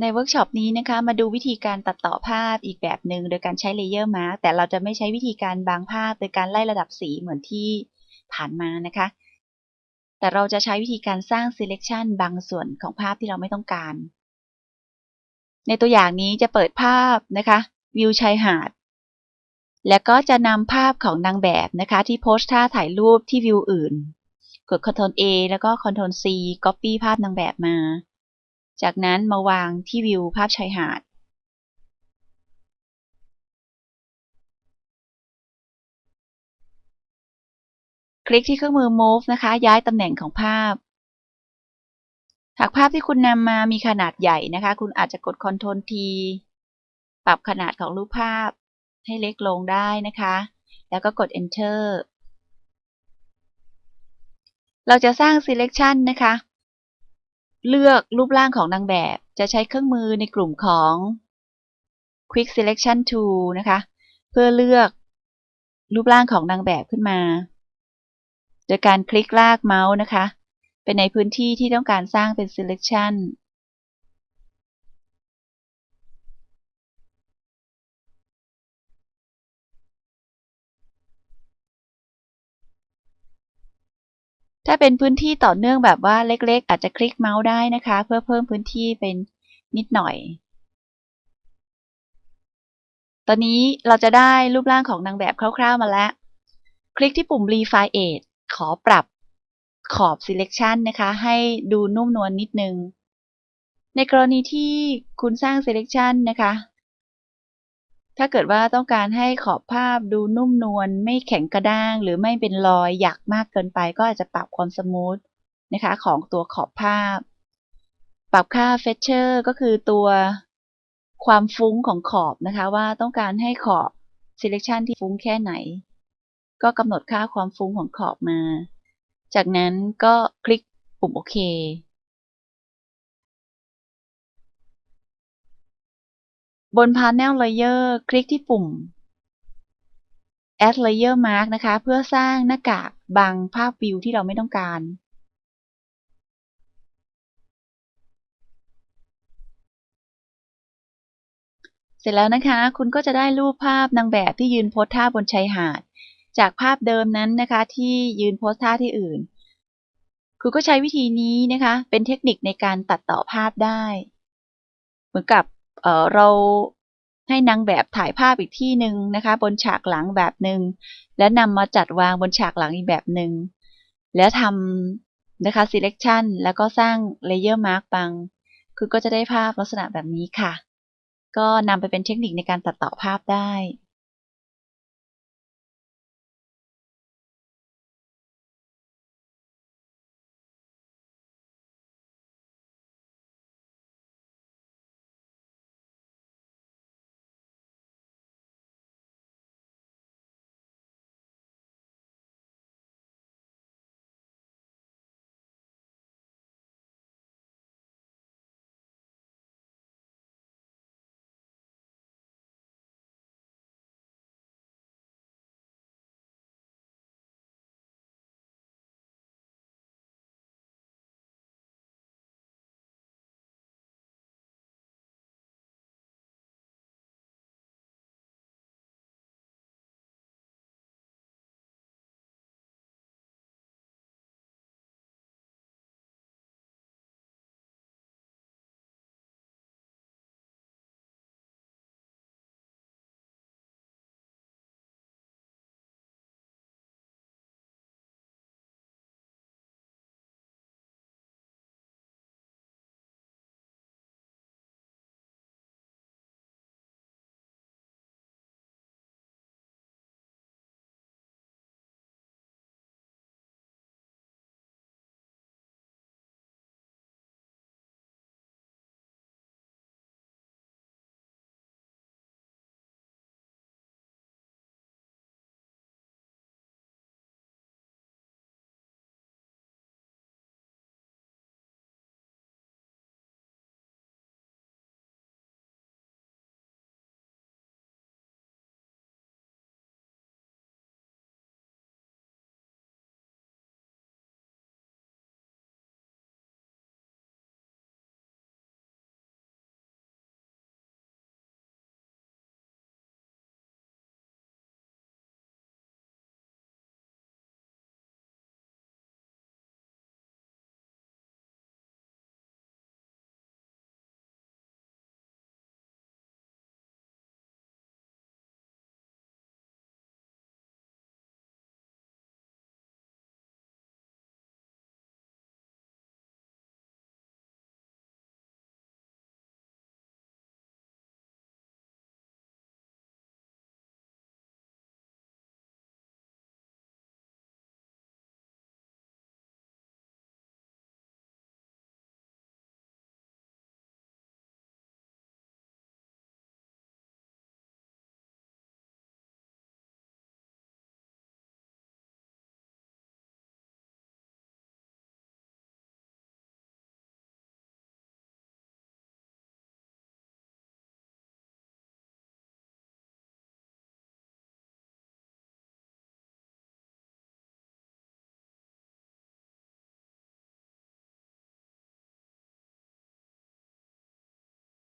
ในเวิร์กช็อปนี้นะคะมาดูวิธีการตัดต่อภาพอีกแบบหนึ่งโดยการใช้เลเยอร์มาร์กแต่เราจะไม่ใช้วิธีการบางภาพโดยการไล่ระดับสีเหมือนที่ผ่านมานะคะ แต่เราจะใช้วิธีการสร้าง selection บางส่วนของภาพที่เราไม่ต้องการ ในตัวอย่างนี้จะเปิดภาพนะคะวิวชายหาด แล้วก็จะนำภาพของนางแบบนะคะที่โพสท่าถ่ายรูปที่วิวอื่น กด Ctrl A แล้วก็ Ctrl C Copy ภาพนางแบบมา จากนั้นมาวางที่วิวภาพชายหาด คลิกที่เครื่องมือ Move นะคะ ย้ายตำแหน่งของภาพ หากภาพที่คุณนำมามีขนาดใหญ่นะคะ คุณอาจจะกด Ctrl T ปรับขนาดของรูปภาพให้เล็กลงได้นะคะ แล้วก็กด Enter เราจะสร้าง selection นะคะ เลือกรูปร่างของนางแบบ จะใช้เครื่องมือในกลุ่มของ Quick Selection Tool นะคะ เพื่อเลือกรูปร่างของนางแบบขึ้นมา โดยการคลิกลากเมาส์นะคะ เป็นในพื้นที่ที่ต้องการสร้างเป็น selection ถ้าเป็นพื้นที่ต่อเนื่องแบบว่าเล็ก ๆ อาจจะคลิกเมาส์ได้นะคะ เพื่อเพิ่มพื้นที่เป็นนิดหน่อย ตอนนี้เราจะได้รูปร่างของนางแบบคร่าว ๆ มาแล้ว คลิกที่ปุ่ม Refine Edge ขอปรับขอบ Selection นะคะ ให้ดูนุ่มนวลนนิดนึง ในกรณีที่คุณสร้าง Selection นะคะ ถ้าเกิดว่าต้องการให้ขอบภาพดูนุ่มนวลไม่แข็งกระด้าง หรือไม่เป็นรอยหยักมากเกินไป ก็อาจจะปรับความสมูทนะคะของตัวขอบภาพ ปรับค่า Feature ก็คือตัวความฟุ้งของขอบนะคะ ว่าต้องการให้ขอบ selection ที่ฟุ้งแค่ไหน ก็กำหนดค่าความฟุ้งของขอบมา จากนั้นก็คลิกปุ่มโอเค บน Panel Layer คลิกที่ปุ่ม Add Layer Mark นะคะ เพื่อสร้างหน้ากากบังภาพวิวที่เราไม่ต้องการ เสร็จแล้วนะคะ คุณก็จะได้รูปภาพนางแบบที่ยืนโพสท่าบนชายหาด จากภาพเดิมนั้นนะคะที่ยืนโพสท่าที่อื่น คุณก็ใช้วิธีนี้นะคะ เป็นเทคนิคในการตัดต่อภาพได้ เหมือนกับ เเราให้นางแบบถ่ายภาพอีกที่หนึ่งนะคะ บนฉากหลังแบบหนึ่งแล้วนำมาจัดวางบนฉากหลังอีกแบบหนึ่งแล้วทำนะคะ selection แล้วก็สร้าง layer mark บางคือก็จะได้ภาพลักษณะแบบนี้ค่ะ ก็นำไปเป็นเทคนิคในการตัดต่อภาพได้